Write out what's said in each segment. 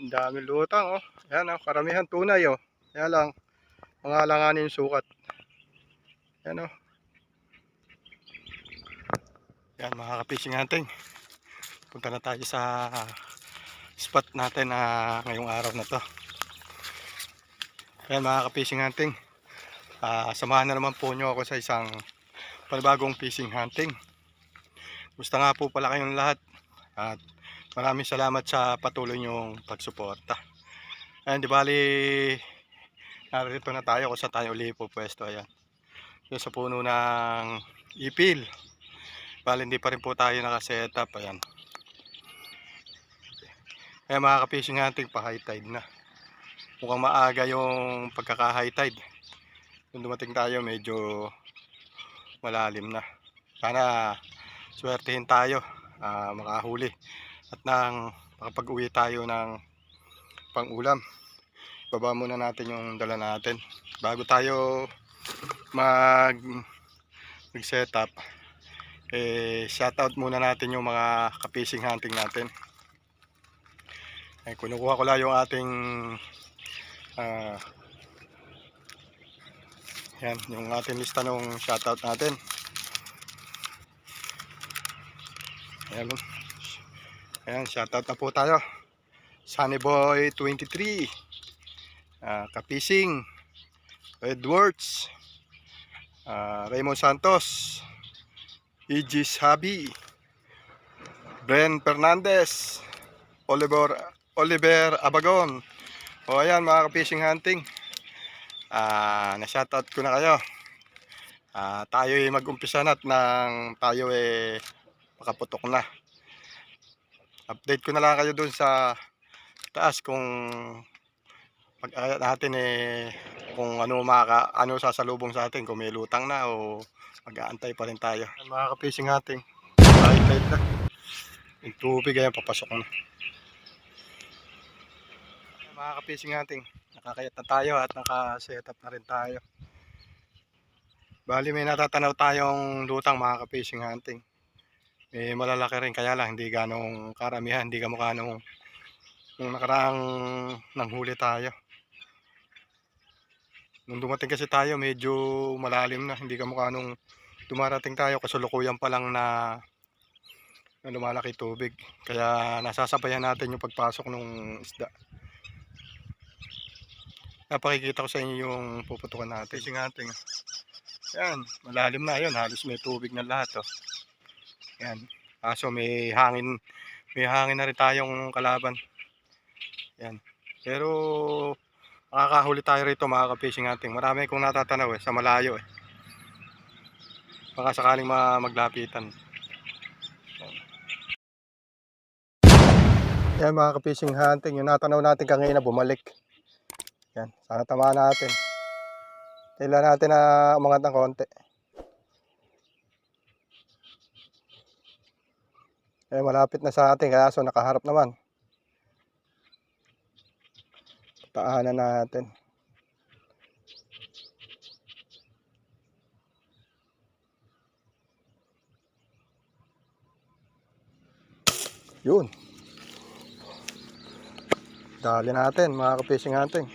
Ang dami lutang oh. Yan oh, karamihan tunay oh. Kaya lang, mga langanin sukat. Yan oh. Yan mga kapishing hunting. Punta na tayo sa spot natin na ngayong araw na to. Yan mga kapishing hunting. Ah, samahan na naman po nyo ako sa isang panibagong fishing hunting. Gusto nga po pala kayong lahat. At maraming salamat sa patuloy nyong pagsuporta. Ayan, di bali, narito na tayo kung saan tayo uli po pwesto. Ayan. Yung sa puno ng ipil. Bali, hindi pa rin po tayo nakasetup. Ayan. Ayan mga kapishing hunting, pa high tide na. Mukhang maaga yung pagkaka-high tide. Nung dumating tayo, medyo malalim na. Sana swertihin tayo, ah, makahuli. At nang makapag-uwi tayo ng pang-ulam. Baba muna natin yung dala natin. Bago tayo mag mag-set up, eh, shoutout muna natin yung mga kapishing hunting natin. Ay, kunukuha ko lang yung ating ah, yan, yung ating lista ng shoutout natin. Ayan. Ayan shoutout na po tayo. Sunny Boy 23, ah, Kapising, Edwards, ah, Raymond Santos, Igis Habi, Bren Fernandez, Oliver Oliver Abagon. O ayan mga ka-fishing hunting. Ah, na-shoutout ko na kayo. Ah, tayo ay mag-umpisa na at nang tayo ay makaputok na. Update ko na lang kayo dun sa taas kung pag natin eh kung ano maka ano sasalubong sa atin kung may lutang na o mag-aantay pa rin tayo. Ayan, Mga ka-fishing hunting. Light light na. Yung tubig ayan papasok na. Ayan, Mga ka-fishing hunting. Nakakayat na tayo at naka-set up na rin tayo. Bali may natatanaw tayong lutang mga ka-fishing hunting. May malalaki rin kaya lang hindi ganong karamihan, hindi kamukha nung nung nakaraang nanghuli tayo. Nung dumating kasi tayo medyo malalim na, hindi kamukha nung dumarating tayo kasulukuyan pa lang na, na lumalaki tubig. Kaya nasasabayan natin yung pagpasok ng isda. Napakikita ko sa inyo yung puputukan natin. Fishing hunting. Yan, malalim na yun. Halos may tubig na lahat. Oh. Yan. Kaso may hangin, may hangin na rin tayong kalaban. Yan. Pero makakahuli tayo rito mga ka-fishing hunting. Marami kong natatanaw eh, sa malayo eh. Baka sakaling ma maglapitan. Yan mga ka-fishing hunting, yung natanaw natin kanina bumalik. Yan, sana tamaan natin. Kailan natin na umangat ng konti. Eh, malapit na sa atin, kaya nakaharap naman. Taanan natin. Yun. Dali natin, mga ka-fishing hunting.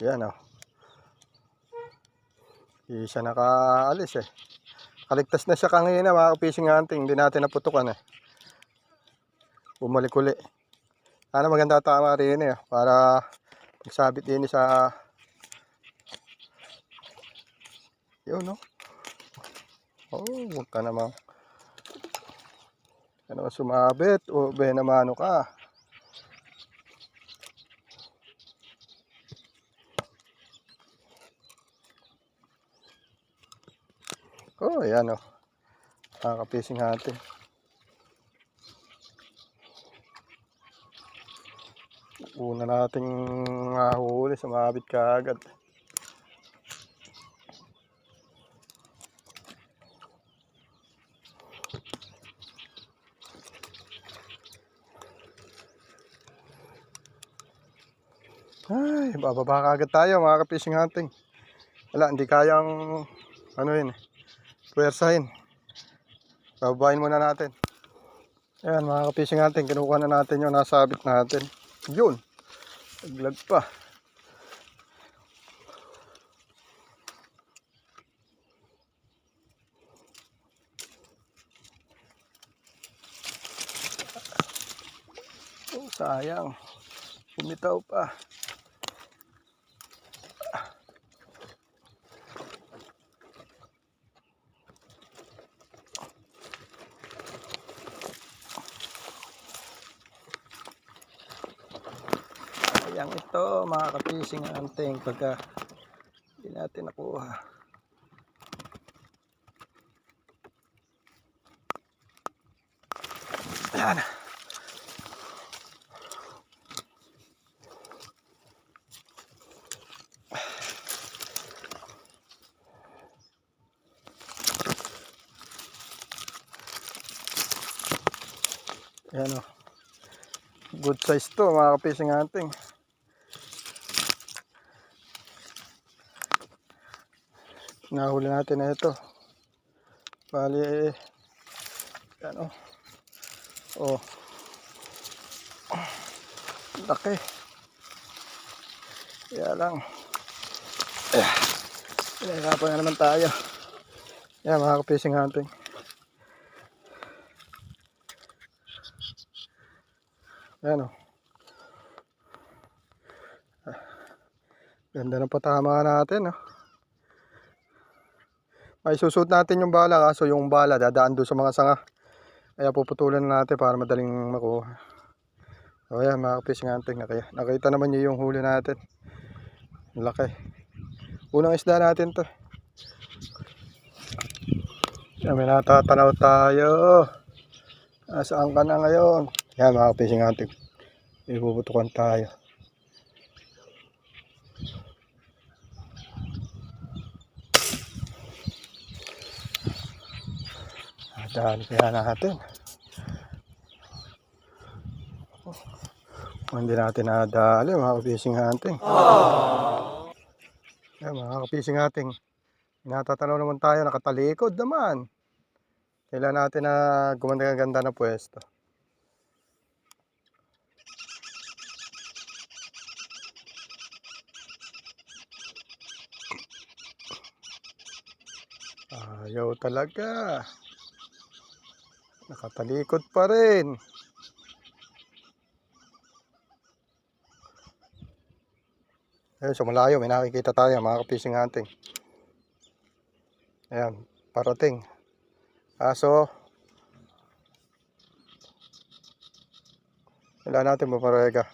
Yan oh. Isa nakaalis eh. Kaligtas na siya kanina mga ka-fishing hunting. Hindi natin naputukan eh. Bumalik uli. Sana maganda tama rin eh. Para magsabit din sa... Yun no. Oh, huwag ka naman. Ano sumabit? O be naman ano ka? Oh, ayan oh. Nakaka-fishing natin. Una nating mahuli, sumabit ka agad. Ay, bababa ka agad tayo mga ka-fishing hunting. Wala, hindi kayang ano yun eh. Puwersahin. Bababain muna natin. Ayan mga kapising natin, kinukuha na natin yung nasabit natin. Yun. Naglag pa. Oh, sayang. Bumitaw pa. Sayang ito mga kapising anting pagka hindi natin nakuha. Ayan. Ayan o. Good size to mga kapising ating. Nahuli natin na ito. Bali, eh, yan o. Oh. Laki. Kaya lang. Eh, Pinahirapan na naman tayo. Yan mga kapising ating. Ayan o. Ah, Ganda ng patama natin. Oh. Ay susuot natin yung bala kaso yung bala dadaan doon sa mga sanga. Kaya puputulan na natin para madaling makuha. O yan mga nga natin. Nakita, nakita naman nyo yung huli natin. Laki. Unang isda natin to. Yan, may natatanaw tayo. Nasaan ka na ngayon? Yan mga nga natin. Ipuputukan tayo. Dahil kaya natin. Hindi natin nadali, mga kapising natin. Yan, mga kapising natin. Natatanaw naman tayo, nakatalikod naman. Kailan natin na gumanda-ganda na pwesto. Ayaw talaga. Nakatalikod pa rin. Ayun, sa malayo, may nakikita tayo, mga kapising hunting. Ayan, parating. Aso, wala natin maparega.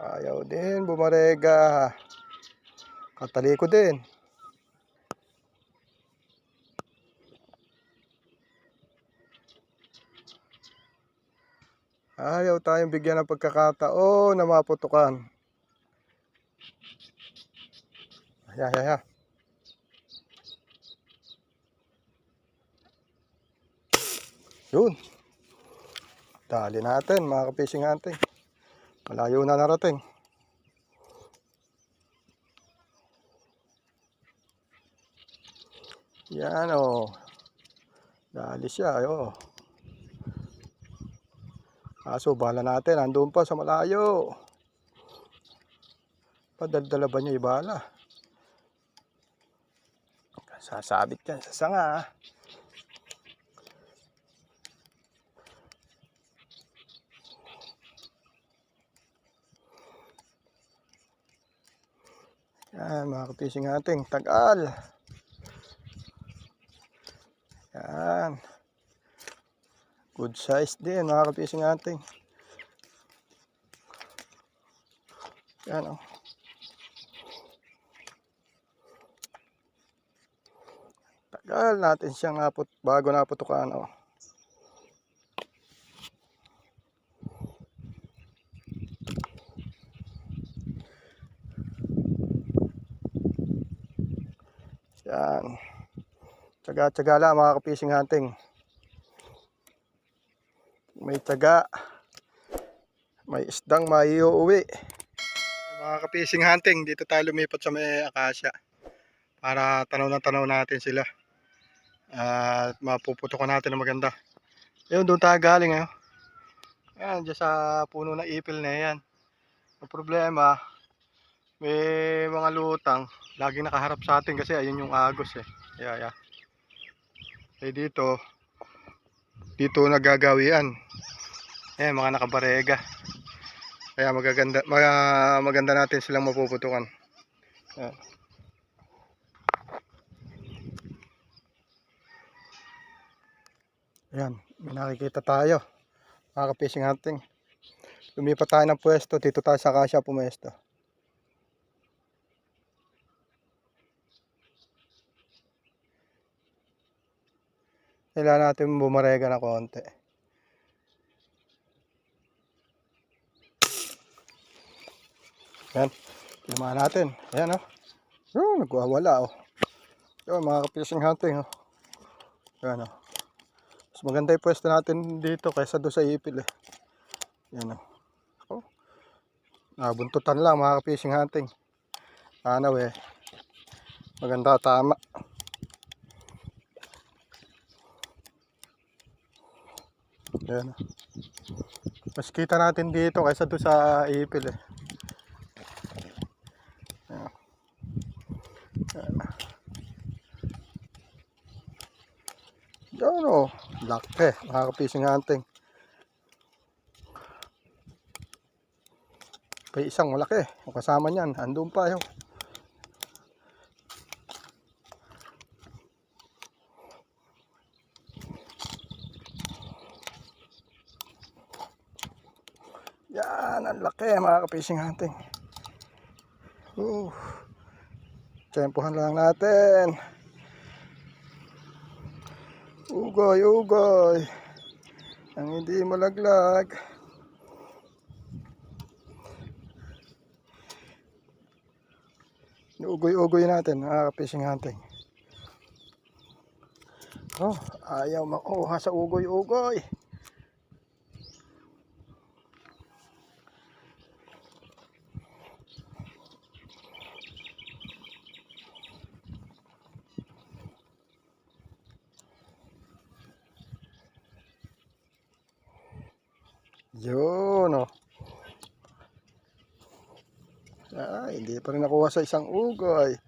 Ayaw din, bumarega. Kataliko din. Ayaw tayong bigyan ng pagkakataon na maputukan. Ayan, ayan, ayan. Yun. Dali natin mga kapising natin. Malayo na narating. Yan o. Oh. Dali siya. Oh. Kaso bala natin, andun pa sa malayo. Padaldala ba niya ibala? Sasabit yan sa sanga. ah. Yan mga kapising ating tagal. Yan. Good size din mga kapising ating. Yan o. Tagal natin siyang naput bago naputukan o. Yan. Tsaga-tsaga lang mga kapising hunting. May tsaga. May isdang maiuwi. Mga kapising hunting, dito tayo lumipat sa may akasya. para tanaw na tanaw natin sila. At mapuputokan natin ng maganda. Ayun, doon tayo galing ngayon. Ayan, dyan sa puno ng ipil na yan. Ang problema, may mga lutang, laging nakaharap sa atin kasi ayun yung agos eh. Yeah, yeah. Eh dito, dito nagagawian. Ayan, mga nakabarega. Kaya magaganda, mga, maganda natin silang mapuputukan. Ayan. Ayan, may nakikita tayo. Mga fishing hunting. Lumipat tayo ng pwesto. Dito tayo sa kasya pumesto. Kailangan natin bumarega na konti. Yan. Tinamaan natin. Ayan oh. Oh, nagwawala oh. Yun, mga fishing hunting oh. Ayan oh. Mas maganda yung pwesto natin dito kaysa doon sa ipil eh. Yan oh. Oh. Nabuntutan lang mga fishing hunting. Ano eh. Maganda tama. Yan. oh. Mas kita natin dito kaysa doon sa ipil eh. Yan. Yan. Yan o. Laki. Mga kapising hunting. May isang malaki. Yung kasama niyan. Andun pa yun. Yan. Laki mga kapising hunting. Uh. Tempohan lang natin. Ugoy, ugoy. Ang hindi malaglag. Ugoy-ugoy natin, mga fishing hunting. Oh, ayaw makuha sa ugoy-ugoy. Yun, oh. Ay, hindi pa rin nakuha sa isang ugoy.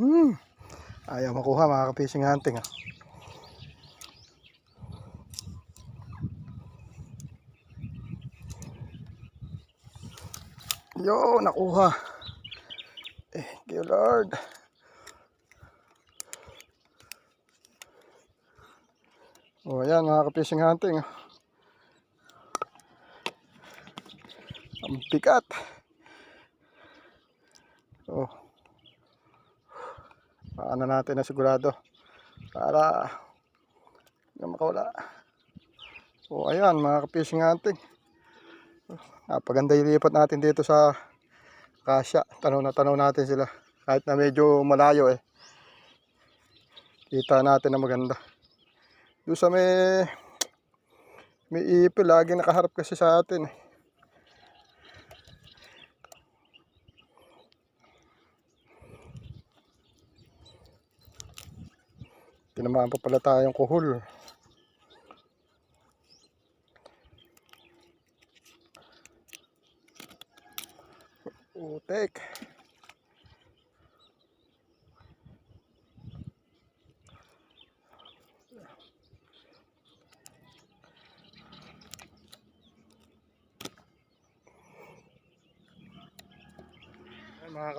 Hmm. Ayaw makuha mga ka-fishing hunting. Ah. Yo, nakuha. Thank you, Lord. O, ayan mga ka-fishing hunting. Ang pikat. O. Paano natin na sigurado para hindi makawala. O, ayan mga ka-fishing hunting. Napaganda yung lipat natin dito sa kasya. Tanaw na tanaw natin sila. Kahit na medyo malayo eh. Kita natin na maganda. Doon sa may may ipil, lagi nakaharap kasi sa atin eh. Tinamaan pa pala tayong kuhol. Utek. Ayan,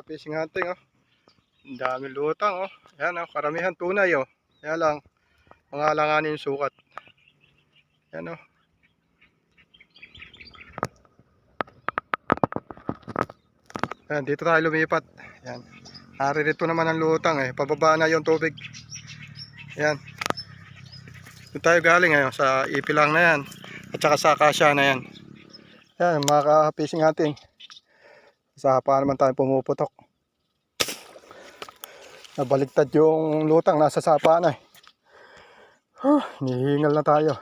kapising hunting oh. Ang daming lutang oh. Ayan oh, karamihan tunay oh. Kaya lang, mga langanin yung sukat. Ayan oh. Ayan, dito tayo lumipat. Ayan. Naririto naman ang lutang eh. Pababa na yung tubig. Ayan. Doon tayo galing ngayon sa ipilang na yan. At saka sa kasya na yan. Ayan, mga ka-fishing hunting. Sa pa naman tayo pumuputok. Nabaligtad yung lutang nasa sapa na eh. Huh, nihingal na tayo.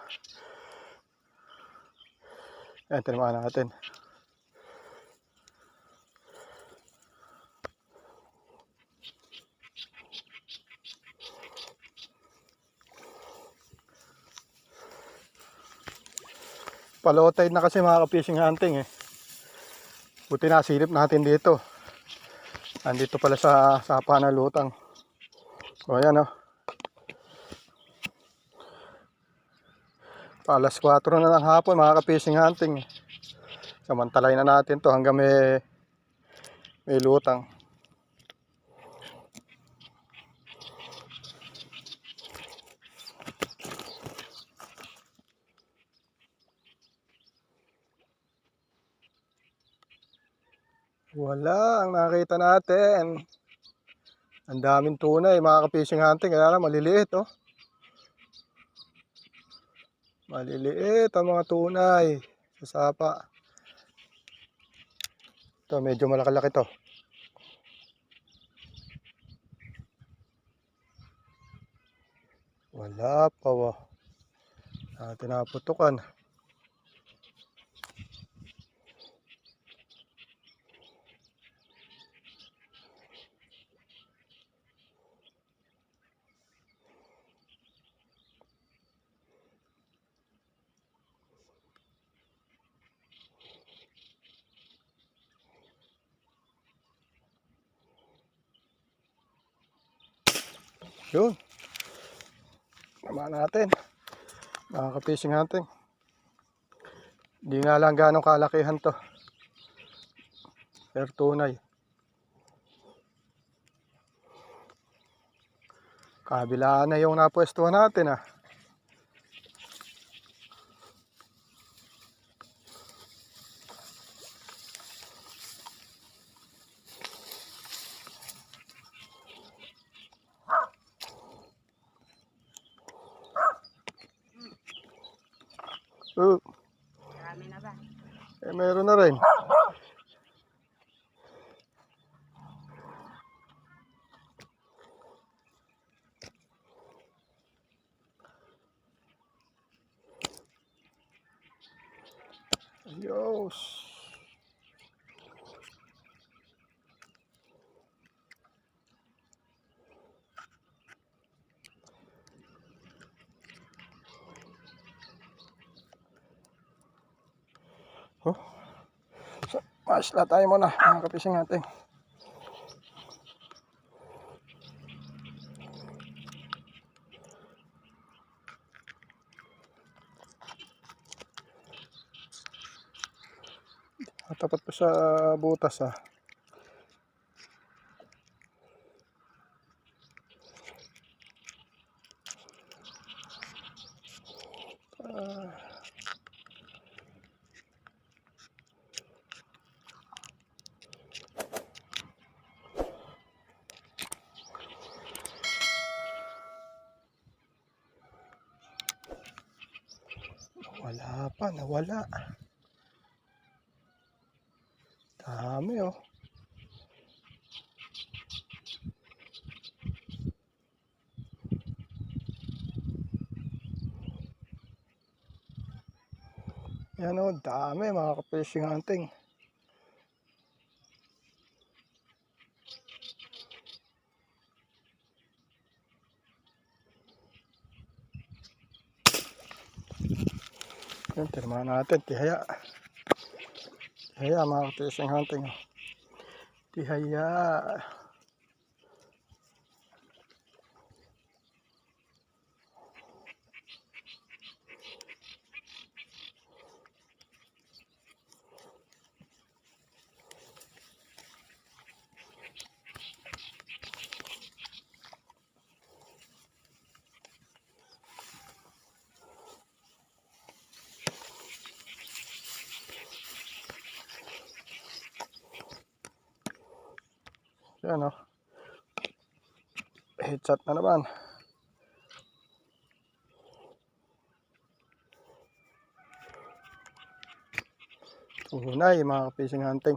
Ayan, tinamaan natin. Palotay na kasi mga ka-fishing hunting eh. Buti nasilip natin dito. Andito pala sa sapa na lutang. O ayan oh. Alas 4 na ng hapon mga ka-fishing hunting. Samantalay na natin to hanggang may may lutang. Wala ang nakita natin. Ang daming tunay mga ka-fishing hunting. Kaya lang maliliit oh. Maliliit ang mga tunay sa sapa. Ito, medyo malaki-laki to. Wala pa wa. Natin naputukan. Yun. Tama natin. Mga ka-fishing natin. Hindi nga lang ganong kalakihan to. Pero tunay. Kabilaan na yung napwestuhan natin ah. Oh, Marami na ba? eh, meron na rin. Ayos. Oh. So, masla tayo muna mga kapising natin. Tapat pa sa butas ah. Ah. Wala pa, nawala. Dami oh. Yan oh, dami mga ka-fishing hunting. Yan, tinamaan natin, tihaya. Tihaya mga ka-fishing hunting. oh. Tihaya. Yan oh. Headshot na naman. Tunay mga ka-fishing hunting.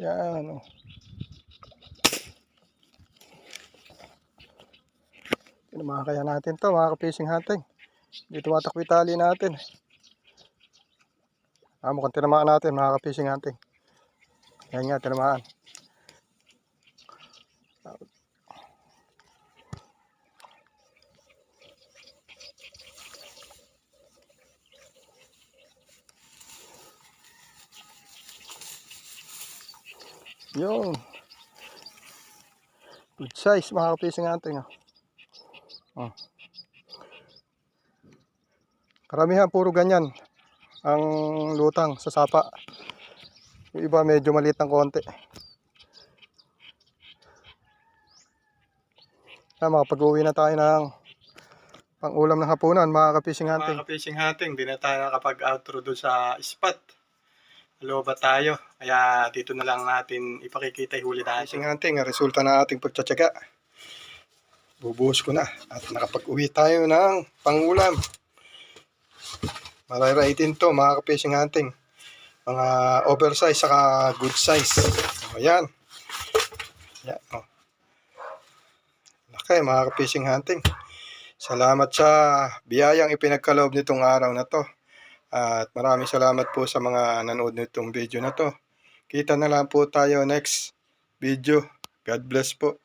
Yan oh. Tinamakaya natin to mga ka-fishing hunting. Tumatakbo yung tali natin. Ah, mukhang tinamaan natin mga ka-fishing hunting. Yan nga, tinamaan. Yung good size mga ka-fishing hunting. Oh. Oh. Karamihan puro ganyan ang lutang sa sapa. Yung iba medyo maliit ng konti. Ah, makapag-uwi na tayo ng pang-ulam ng hapunan, mga ka-fishing hunting. Mga ka-fishing hunting, di na tayo nakapag-outro doon sa spot. Loba tayo. Kaya dito na lang natin ipakikita yung huli natin. Fishing hunting, ang resulta ng ating pagtsatsaga. Bubuhos ko na. At nakapag-uwi tayo ng pang-ulam. Mariraitin to mga ka-fishing hunting. Mga oversize saka good size. O yan. Yan. O. Okay mga ka-fishing hunting. Salamat sa biyayang ipinagkaloob nitong araw na to. At maraming salamat po sa mga nanood nitong video na to. Kita na lang po tayo next video. God bless po.